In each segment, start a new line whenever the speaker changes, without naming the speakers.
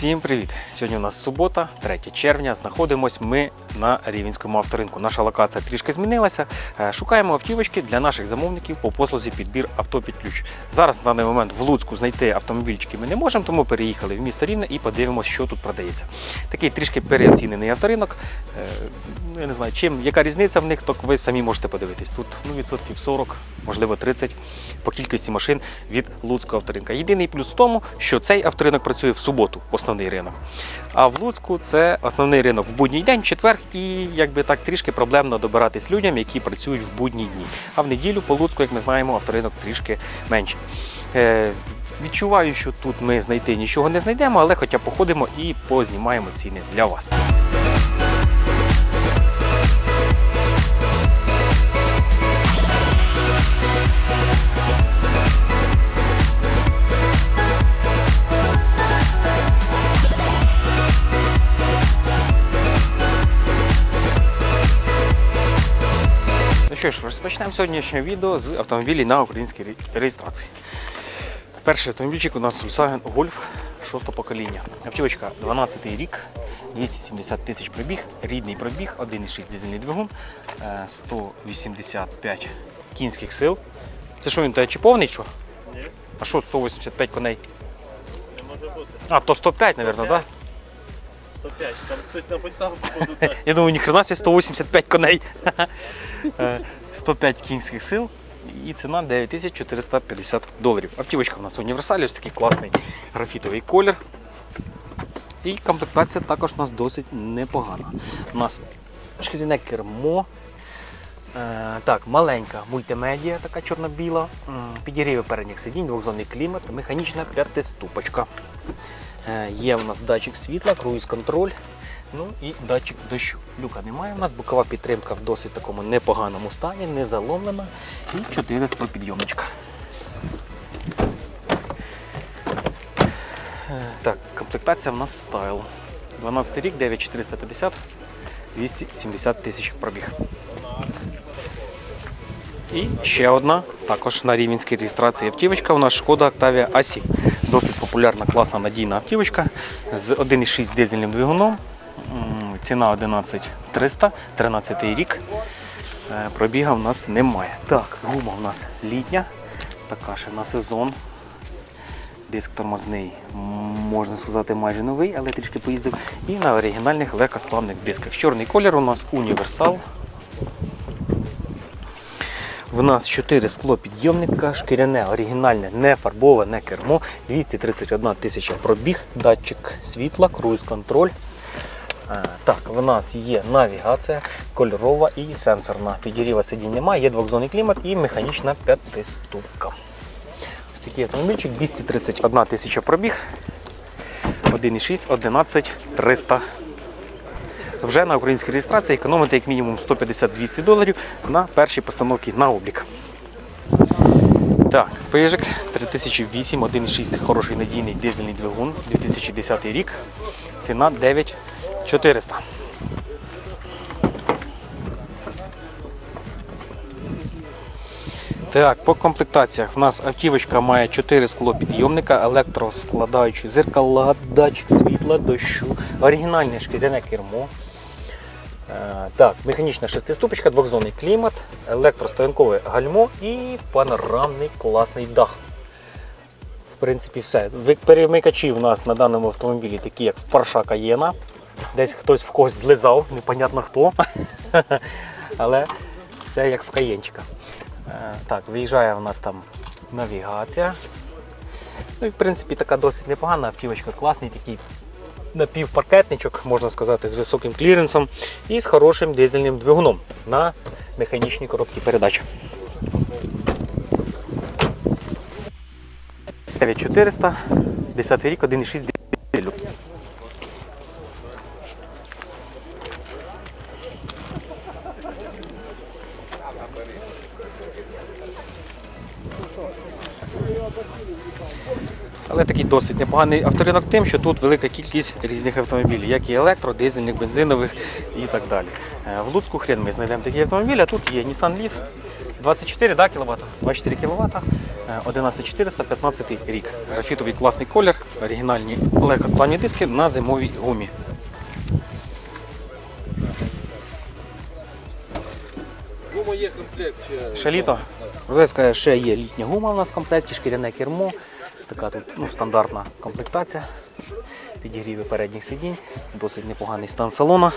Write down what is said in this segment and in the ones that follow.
Всім привіт! Сьогодні у нас субота, 3 червня. Знаходимось ми на Рівенському авторинку. Наша локація трішки змінилася. Е, Шукаємо автівочки для наших замовників по послузі підбір авто під ключ. Зараз на даний момент в Луцьку знайти автомобільчики ми не можемо, тому переїхали в місто Рівне і подивимося, що тут продається. Такий трішки переоцінений авторинок. Е, ну, Я не знаю, чим, яка різниця в них, то ви самі можете подивитись. Тут ну, відсотків 40, можливо 30 по кількості машин від Луцького авторинка. Єдиний плюс в тому, що цей авторинок працює в суботу, основний ринок. А в Луцьку це основний ринок в будній день, в четвер, і якби так трішки проблемно добиратись людям, які працюють в будні дні. А в неділю по Луцьку, як ми знаємо, авторинок трішки менший. Е, відчуваю, що тут ми знайти нічого не знайдемо, але хоча походимо і познімаємо ціни для вас. Що ж, розпочнемо сьогоднішнє відео з автомобілів на українській реєстрації. Перший автомобільчик у нас Volkswagen Golf 6 покоління. Автівочка 12 рік, 270 тисяч пробіг, рідний пробіг, 1,6 дизельний двигун, е, 185 кінських сил. Це що він та чи повний? Що?
Ні.
А що 185 коней?
Не може бути.
А, то 105, мабуть, так? Да?
105. Там хтось написав, походу так.
Я думаю, ніхрена себе 185 коней. Е, 105 кінських сил і ціна 9450 доларів. Автівочка у нас універсалі, ось такий класний графітовий колір. І комплектація також у нас досить непогана. У нас шкіряне кермо. Е, так, маленька мультимедіа, така чорно-біла, підігріви передніх сидінь, двохзонний клімат, механічна п'ятиступочка. Е, Є у нас датчик світла, круїз-контроль, ну і датчик дощу. Люка немає. У нас бокова підтримка в досить такому непоганому стані, не заломлена. І 4 підйомничка. Е, Так, комплектація в нас стайл. 12 рік, 9450, 270 тисяч пробіг. І ще одна, також на рівненській реєстрації автівочка. У нас шкода Octavia A7. Досить популярна, класна надійна автівочка з 1,6 дизельним двигуном. Ціна 11300, 13 рік. Е, Пробіга у нас немає. Так, гума у нас літня, така ще на сезон. Диск тормозний, можна сказати, майже новий, але трішки поїздив. І на оригінальних легкосплавних дисках. Чорний колір у нас універсал. В нас 4 склопідйомника, шкіряне, оригінальне, не фарбоване кермо, 231 тисяча пробіг, датчик світла, круїз-контроль. Е, Так, в нас є навігація кольорова і сенсорна. Підігріва сидінь немає, є двохзонний клімат і механічна п'ятиступка. Ось такий автомобільчик, 231 тисяча пробіг, 1,6, 11 300 вже на українській реєстрації економити як мінімум 150-200 доларів на першій постановці на облік. Так, пижик 3008, 1,6 хороший надійний дизельний двигун, 2010 рік. Ціна 9400. Так, по комплектаціях. У нас автівочка має 4 склопідйомника, електроскладаючі зеркала, датчик світла, дощу, оригінальне шкіряне кермо. Е, Так, механічна шестиступочка, двохзонний клімат, електростоянкове гальмо і панорамний класний дах. В принципі, все. Перемикачі в нас на даному автомобілі такі, як в Porsche Cayenne. Десь хтось в когось злизав, непонятно хто. Але все як в каєнчика. Е, Так, виїжджає у нас там навігація. Ну і в принципі така досить непогана автівочка, класний такий напівпаркетничок, можна сказати, з високим кліренсом і з хорошим дизельним двигуном на механічній коробці передач. 9400, 10 рік, 1,6 дизелю. Але такий досить непоганий авторинок тим, що тут велика кількість різних автомобілів, як і електро, дизельних, бензинових і так далі. Е, В Луцьку хрен ми знайдемо такі автомобілі, а тут є Nissan Leaf 24 да, кВт? 24 кВт, 11400, 15 рік. Графітовий класний колір, оригінальні легкосплавні диски на зимовій гумі.
Гума є комплект ще.
Ще літо. Продавець ще є літня гума у нас в комплекті, шкіряне кермо. Така тут ну, стандартна комплектація. Підігріви передніх сидінь, досить непоганий стан салона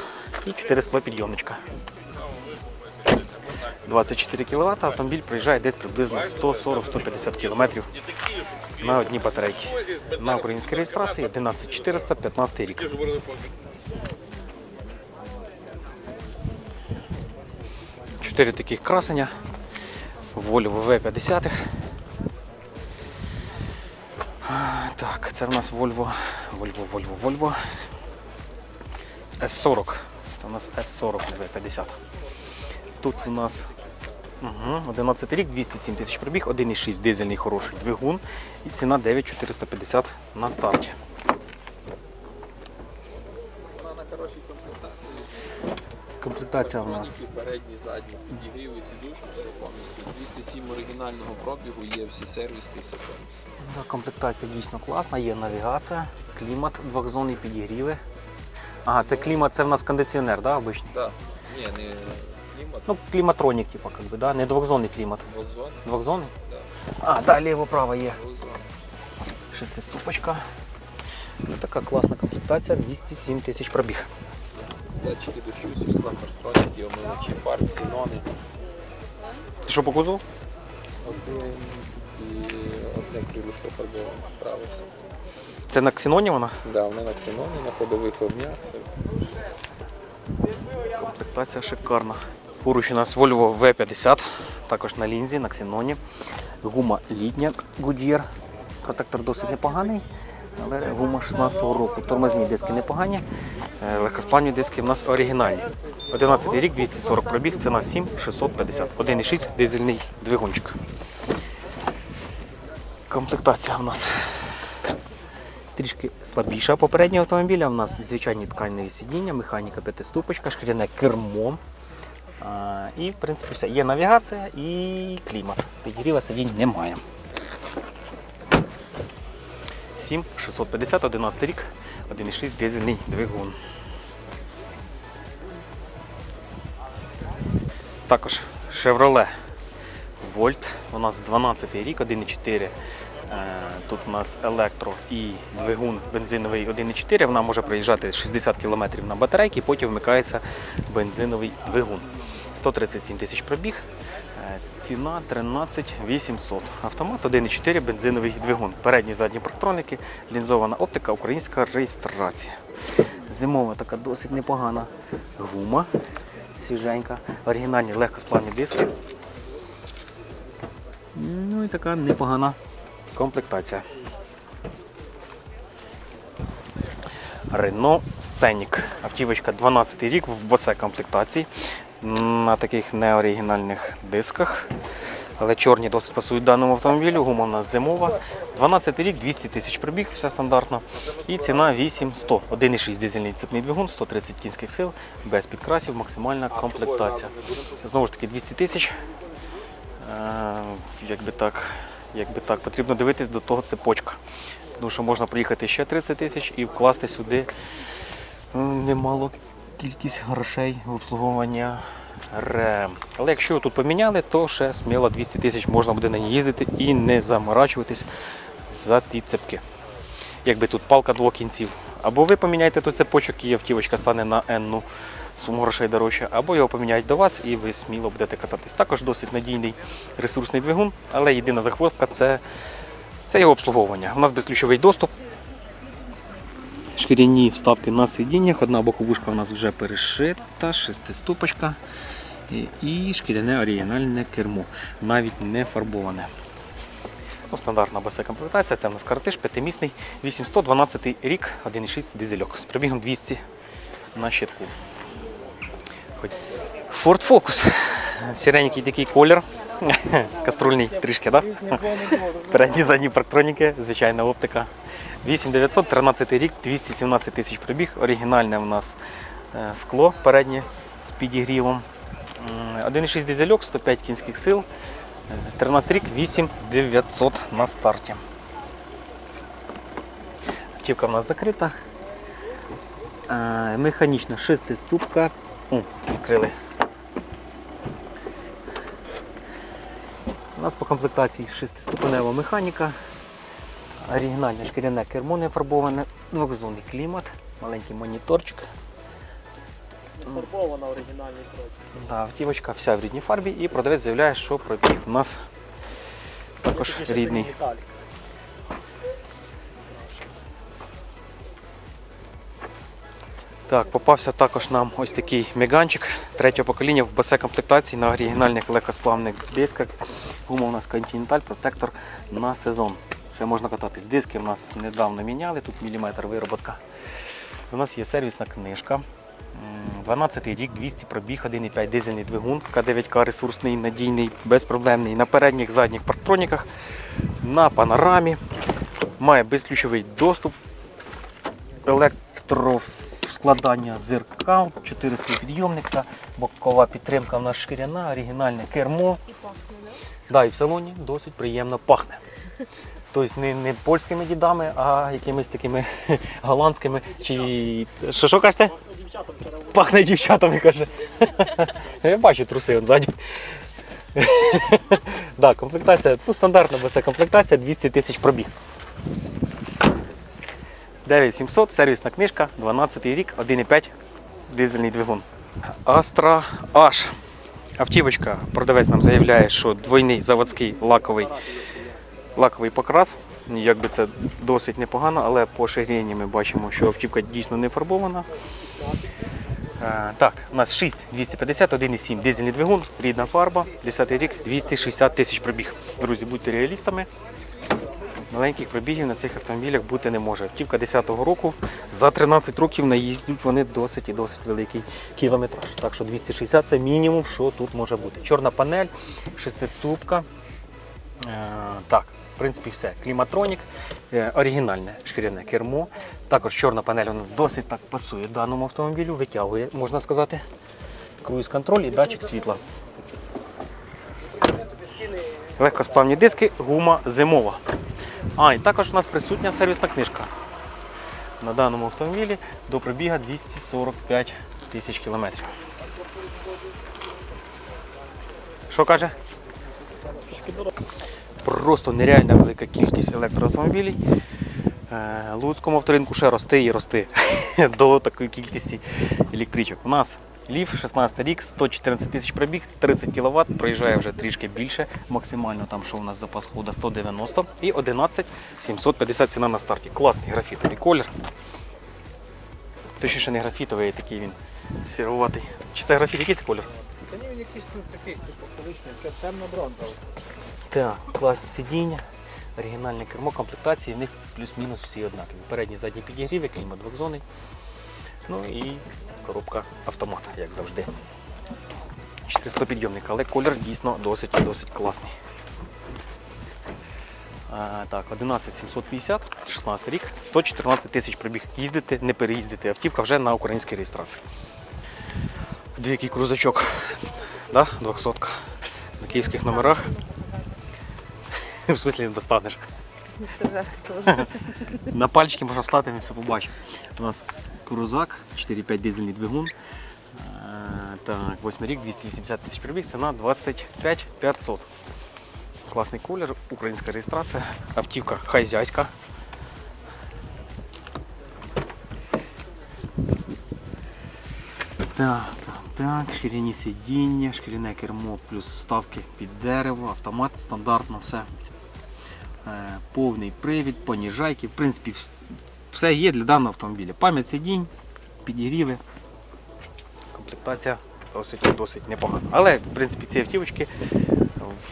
і 4 підйомничка. 24 кВт, автомобіль проїжджає десь приблизно 140-150 км на одній батарейці. На українській реєстрації 11400 15 рік. Чотири таких красення. Volvo V50. Так, це в нас Volvo, Volvo, Volvo, Volvo. S40. Це у нас S40 V50. Тут у нас угу, 11 рік, 207 тисяч пробіг, 1,6 дизельний хороший двигун і ціна 9450 на старті.
Вона на хорошій комплектації.
Комплектація у нас
Передні, задні, підігрів і сідушку, все повністю. 207 оригінального пробігу, є всі сервіски, все повністю.
Комплектація дійсно класна, є навігація, клімат, двохзонний підігріви. Ага, це клімат, це в нас кондиціонер, да, обичний?
Да. Ні, не клімат,
Ну, кліматронік, типу, как би, да? не двохзонний клімат.
двохзон,
Двохзонний?
Да.
А, да, ліво-право є.
двохзон.
Шестиступочка. Ну, така класна комплектація, 207 тисяч пробіг.
Датчики дощу, світла, партроніки, омивачі фар, ксенони.
Що по кузову?
Один і одне крилишко фарбоване. Право все.
Це на ксеноні вона?
Да, вони на ксеноні, на ходових вогнях, все.
Комплектація шикарна. Поруч у нас Volvo V50, також на лінзі, на ксеноні. Гума літня Goodyear. Протектор досить непоганий, але гума 16-го року. Тормозні диски непогані. е, Легкосплавні диски в нас оригінальні. 11 рік, 240 пробіг, ціна 7650. 1,6 дизельний двигунчик. Комплектація у нас трішки слабіша попереднього автомобіля. У нас звичайні тканеві сидіння, механіка п'ятиступочка, шкіряне кермо. І, в принципі, все. Є навігація і клімат. Підігріва сидінь немає. 7650, 11 рік, 1,6 дизельний двигун. Також Chevrolet Volt. У нас 12 рік, 1,4. Е, Тут у нас електро і двигун бензиновий 1,4. Вона може проїжджати 60 км на батарейки, потім вмикається бензиновий двигун. 137 тисяч пробіг. Е, Ціна 13 800. Автомат 1,4 бензиновий двигун. Передні задні парктроники, лінзована оптика, українська реєстрація. Зимова така досить непогана гума. Свіженька, оригінальні легкосплавні диски. Ну і така непогана комплектація. Renault Scenic. Автівочка 12 рік в босе комплектації. На таких неоригінальних дисках. Але чорні досить пасують даному автомобілю. Гума у нас зимова. 12 рік, 200 тисяч пробіг, все стандартно. І ціна 8100. 1,6 дизельний цепний двигун, 130 кінських сил, без підкрасів, максимальна комплектація. Знову ж таки 200 тисяч. Е, Якби так, якби так, потрібно дивитись до того цепочка. Тому що можна проїхати ще 30 тисяч і вкласти сюди е, немало кількість грошей в обслуговування РЕМ. Але якщо тут поміняли, то ще сміло 200 тисяч можна буде на ній їздити і не заморачуватись за ті цепки. Якби тут палка двох кінців. Або ви поміняєте тут цепочок і автівочка стане на енну суму грошей дорожче, або його поміняють до вас і ви сміло будете кататись. Також досить надійний ресурсний двигун, але єдина захвостка це, це його обслуговування. У нас безключовий доступ. Шкіряні вставки на сидіннях, одна боковушка у нас вже перешита, шестиступочка і, шкіряне оригінальне кермо, навіть не фарбоване. Ну, стандартна босе комплектація, це у нас картиш, п'ятимісний, 812 рік, 1,6 дизельок з пробігом 200 на щитку. Ford Focus. Сіренький такий колір. Каструльний трішки, так? Да? Передні задні парктроніки, звичайна оптика. 8900, 13 рік, 217 тисяч пробіг. Оригінальне у нас е, скло переднє з підігрівом. М, 1,6 дизельок, 105 кінських сил, е, 13 рік, 8900 на старті. Автівка в нас закрита. Е, Механічна шестиступка. О, відкрили. У нас по комплектації 6-ступенева механіка. Оригінальне шкіряне кермо не фарбоване, двохзонний клімат, маленький моніторчик.
Фарбована оригінальний крок.
Да, автівочка вся в рідній фарбі і продавець заявляє, що пробіг у нас також рідний. Так, попався також нам ось такий меганчик третього покоління в басе комплектації на оригінальних легкосплавних дисках. Гума у нас Continental протектор на сезон. Ще можна кататись. Диски в нас недавно міняли, тут міліметр вироботка. У нас є сервісна книжка. М, 12 рік, 200 пробіг, 1,5 дизельний двигун, К9К ресурсний, надійний, безпроблемний. На передніх, задніх парктроніках, на панорамі. Має безключовий доступ, електроскладання зеркал, 400 підйомника, бокова підтримка в нас шкіряна, оригінальне кермо.
І пахне, да?
Да, і в салоні досить приємно пахне. Тобто не, не польськими дідами, а якимись такими голландськими чи. Що, що кажете? Пахне дівчатами, каже. Я бачу труси он ззаді. да, комплектація, ну стандартна без комплектація 200 тисяч пробіг. 9700, сервісна книжка, 12 рік, 1,5 дизельний двигун. Astra H. Автівочка, продавець нам заявляє, що двойний заводський лаковий, лаковий покрас. Якби це досить непогано, але по шагрінні ми бачимо, що автівка дійсно не фарбована. Е, Так, у нас 6 250, 1,7 дизельний двигун, рідна фарба, 10 рік, 260 тисяч пробіг. Друзі, будьте реалістами. Маленьких пробігів на цих автомобілях бути не може. Автівка 10-го року, за 13 років наїздять вони досить і досить великий кілометраж. Так що 260 це мінімум, що тут може бути. Чорна панель, шестиступка. Е, так, в принципі, все. Кліматронік, е, оригінальне шкіряне кермо. Також чорна панель вона досить так пасує даному автомобілю, витягує, можна сказати, круїз контроль і датчик світла. Легкосплавні диски, гума зимова. А, і також у нас присутня сервісна книжка. На даному автомобілі до пробіга 245 тисяч кілометрів. Що каже? Просто нереальна велика кількість електроавтомобілів. Е, Луцькому авторинку ще рости і рости до такої кількості електричок. У нас Лів 16 рік, 114 тисяч пробіг, 30 кВт, проїжджає вже трішки більше. Максимально там, що у нас запас хода 190 і 11 750 ціна на старті. Класний графітовий колір. Точніше не графітовий, а такий він сіроватий. Чи це графіт? Який це колір?
Та ні, він якийсь тут такий, типу, колишній, це темно-бронзовий.
Так, класні сидіння, оригінальне кермо, комплектації, в них плюс-мінус всі однакові. Передні задні підігріви, клімат двохзонний. Ну і коробка автомата, як завжди. 400 підйомник, але колір дійсно досить і досить класний. А, так, 11750, 16 рік, 114 тисяч пробіг. Їздити, не переїздити. Автівка вже на українській реєстрації. Двійкий крузачок. Да? 200 на київських номерах. В смислі не достанеш. На пальчики можна встати, ми все побачимо. У нас крузак, 4,5 дизельний двигун. Е, Так, 8 рік, 280 тисяч пробіг, ціна 25 500. Класний колір, українська реєстрація, автівка хазяйська. Так, так, так, шкіряні сидіння, шкіряне кермо плюс вставки під дерево, автомат стандартно все. Е, повний привід, поніжайки. В принципі, все є для даного автомобіля. Пам'ять сидінь, підігріви. Комплектація досить досить непогана. Але в принципі ці автівочки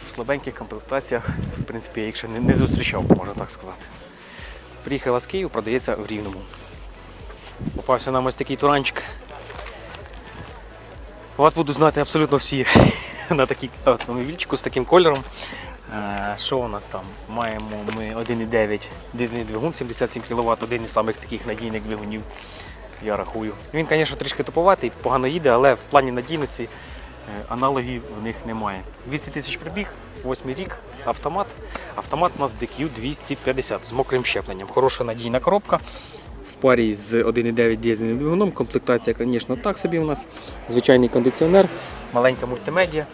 в слабеньких комплектаціях, в принципі, я їх ще не, зустрічав, можна так сказати. Приїхала з Києва, продається в Рівному. Попався нам ось такий туранчик. Вас будуть знати абсолютно всі на такий автомобільчику з таким кольором. Е, Що у нас там? Маємо ми 1,9 дизельний двигун, 77 кВт, один із самих таких надійних двигунів, я рахую. Він, звісно, трішки туповатий, погано їде, але в плані надійності Е, Аналогів в них немає. 200 тисяч пробіг, 8 рік, автомат. Автомат у нас DQ 250 з мокрим щепленням. Хороша надійна коробка. В парі з 1,9 дизельним двигуном. Комплектація, звісно, так собі у нас. Звичайний кондиціонер, маленька мультимедіа.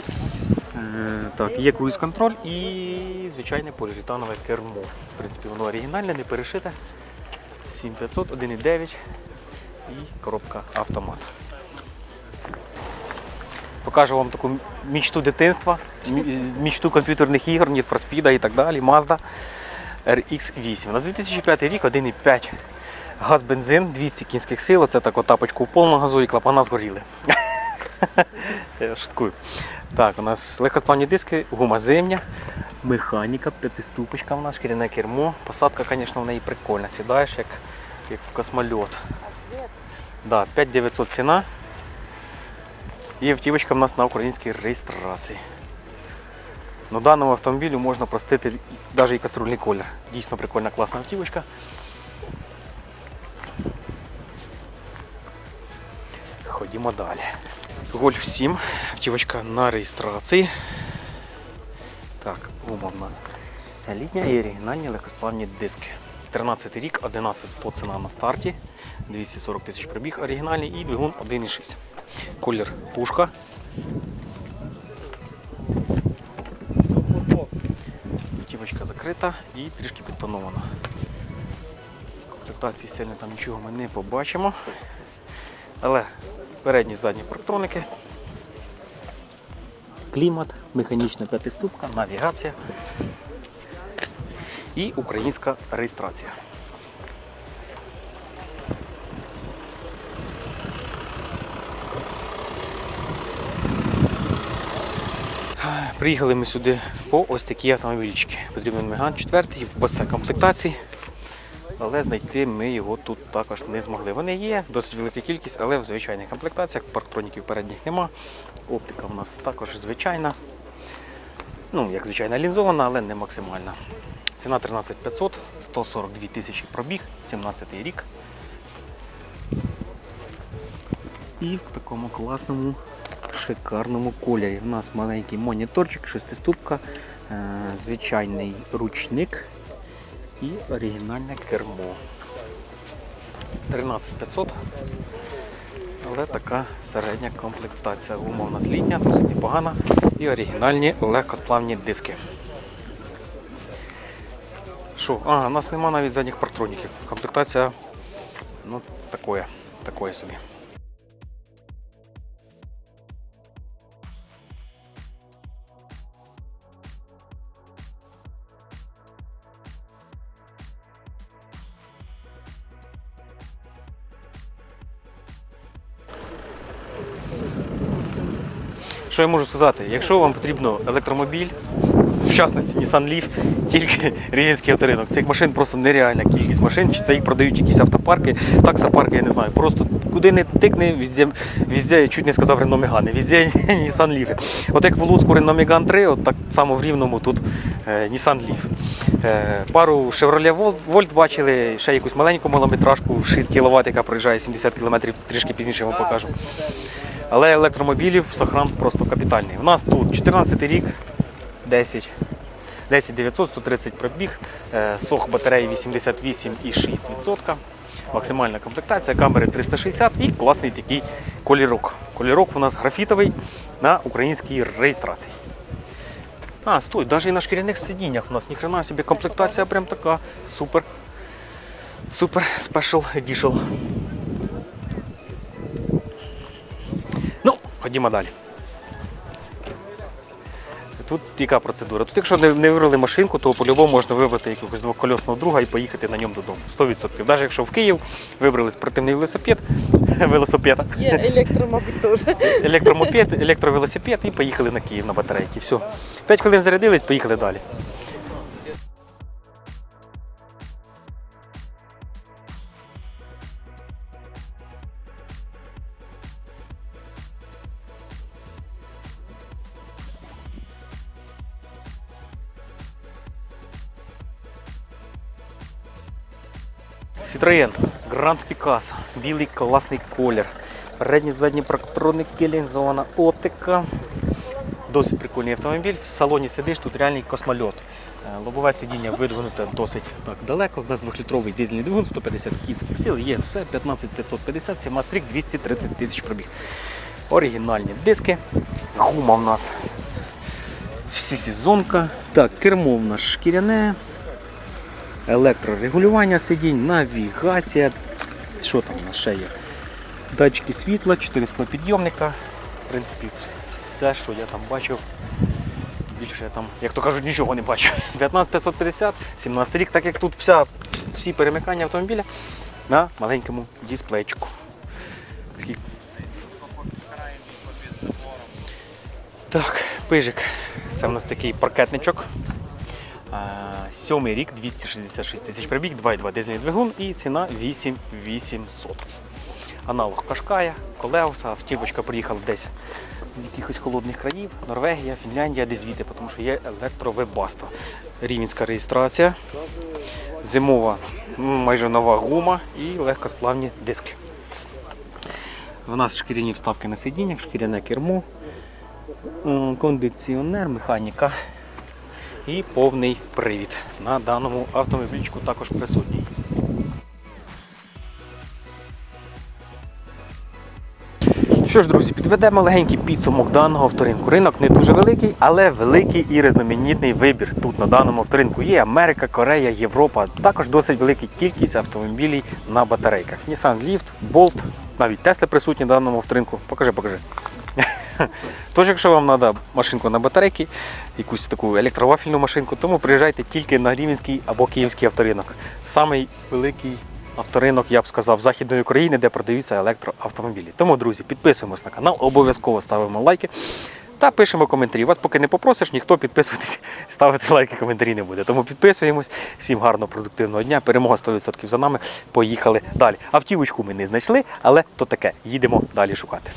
Е, Так, є круїз-контроль і звичайне поліуретанове кермо. В принципі, воно оригінальне, не перешите. 7500, 1,9 і коробка автомат. Покажу вам таку мічту дитинства, мічту комп'ютерних ігор, Need for Speed і так далі. Mazda RX8. На 2005 рік 1,5 газ бензин, 200 кінських сил. Це так тапочку в повному газу і клапана згоріли. Я шуткую. Так, у нас легкосплавні диски, гума зимня, механіка, п'ятиступочка у нас, шкіряне кермо. Посадка, звісно, в неї прикольна. Сідаєш як, як в космольот. Да, 5900 ціна. І автівочка в нас на українській реєстрації. Ну, даному автомобілю можна простити навіть і каструльний колір. Дійсно прикольна, класна автівочка. Ходімо далі. Гольф 7, автівочка на реєстрації. Так, гума в нас літня і оригінальні легкосплавні диски. 13 рік, 11100 ціна на старті, 240 тисяч пробіг оригінальний і двигун 1,6. Колір пушка. Автівочка закрита і трішки підтонована. Комплектації сильно там нічого ми не побачимо. Але передні задні парктроники, клімат, механічна п'ятиступка, навігація і українська реєстрація. Приїхали ми сюди по ось такі автомобільчики. Потрібен Меган 4 в босе комплектації. Але знайти ми його тут також не змогли. Вони є, досить велика кількість, але в звичайних комплектаціях. Парктроніків передніх нема. Оптика в нас також звичайна. Ну, як звичайна лінзована, але не максимальна. Ціна 13500, 142 тисячі пробіг, 17 рік. І в такому класному, шикарному кольорі. У нас маленький моніторчик, шестиступка, е, звичайний ручник і оригінальне кермо. 13500. Але така середня комплектація. Гума у нас літня, досить непогана. І оригінальні легкосплавні диски. Що? А, у нас нема навіть задніх парктроніків. Комплектація ну, такое, такое собі. Що я можу сказати? Якщо вам потрібно електромобіль, в частності Nissan Leaf, тільки рівненський авторинок. Цих машин просто нереальна кількість машин. Чи це їх продають якісь автопарки, таксопарки, я не знаю. Просто куди не тикни, везде, везде я чуть не сказав Renault Megane, везде Nissan Leaf. От як в Луцьку Renault Megane 3, от так само в Рівному тут е, Nissan Leaf. Е, пару Chevrolet Volt бачили, ще якусь маленьку малометражку 6 кВт, яка проїжджає 70 км, трішки пізніше вам покажу. Але електромобілів Сохран просто капітальний. У нас тут 14 рік, 10. 10 900, 130 пробіг, е, сох батареї 88,6%, максимальна комплектація, камери 360 і класний такий колірок. Колірок у нас графітовий на українській реєстрації. А, стой, навіть і на шкіряних сидіннях у нас ніхрена собі комплектація прям така супер. Супер Special Edition. Ходімо далі. Тут яка процедура? Тут, якщо не, вибрали машинку, то по-любому можна вибрати якогось двокольосного друга і поїхати на ньому додому. 100%. Навіть якщо в Київ вибрали спортивний велосипед, велосипед,
Є електро, мабуть, теж.
електромопед, електровелосипед і поїхали на Київ на батарейки. Все. 5 хвилин зарядились, поїхали далі. Citroën Grand Picasso. Білий класний колір. Передні задні парктроники, лінзована оптика. Досить прикольний автомобіль. В салоні сидиш, тут реальний космольот. Е, Лобове сидіння видвинуте досить так далеко. У нас 2-літровий дизельний двигун, 150 кінських сил, є все 15550, 17 рік, 230 тисяч пробіг. Оригінальні диски. Гума в нас всесезонка. Так, кермо в нас шкіряне. Електрорегулювання сидінь, навігація. Що там у нас ще є? Датчики світла, 4 склопідйомника. В принципі, все, що я там бачив. Більше я там, як то кажуть, нічого не бачу. 15550, 17 рік, так як тут вся, всі перемикання автомобіля на маленькому дисплейчику. Такий. Так, пижик. Це в нас такий паркетничок. Сьомий рік, 266 тисяч пробіг, 2,2 дизельний двигун і ціна 8800. Аналог Кашкая, Колеуса, автівочка приїхала десь з якихось холодних країв, Норвегія, Фінляндія, десь звідти, тому що є електровебаста. Рівненська реєстрація, зимова майже нова гума і легкосплавні диски. У нас шкіряні вставки на сидіннях, шкіряне кермо, кондиціонер, механіка і повний привід. На даному автомобільчику також присутній. Що ж, друзі, підведемо легенький підсумок даного авторинку. Ринок не дуже великий, але великий і різноманітний вибір тут на даному авторинку. Є Америка, Корея, Європа. Також досить велика кількість автомобілів на батарейках. Nissan Leaf, Bolt, навіть Tesla присутні на даному авторинку. Покажи, покажи. Тож, якщо вам треба машинку на батарейки, якусь таку електровафільну машинку, тому приїжджайте тільки на Рівненський або Київський авторинок. Самий великий авторинок, я б сказав, Західної України, де продаються електроавтомобілі. Тому, друзі, підписуємось на канал, обов'язково ставимо лайки та пишемо коментарі. Вас поки не попросиш, ніхто підписуватись, ставити лайки, коментарі не буде. Тому підписуємось. Всім гарного, продуктивного дня. Перемога 100% за нами. Поїхали далі. Автівочку ми не знайшли, але то таке. Їдемо далі шукати.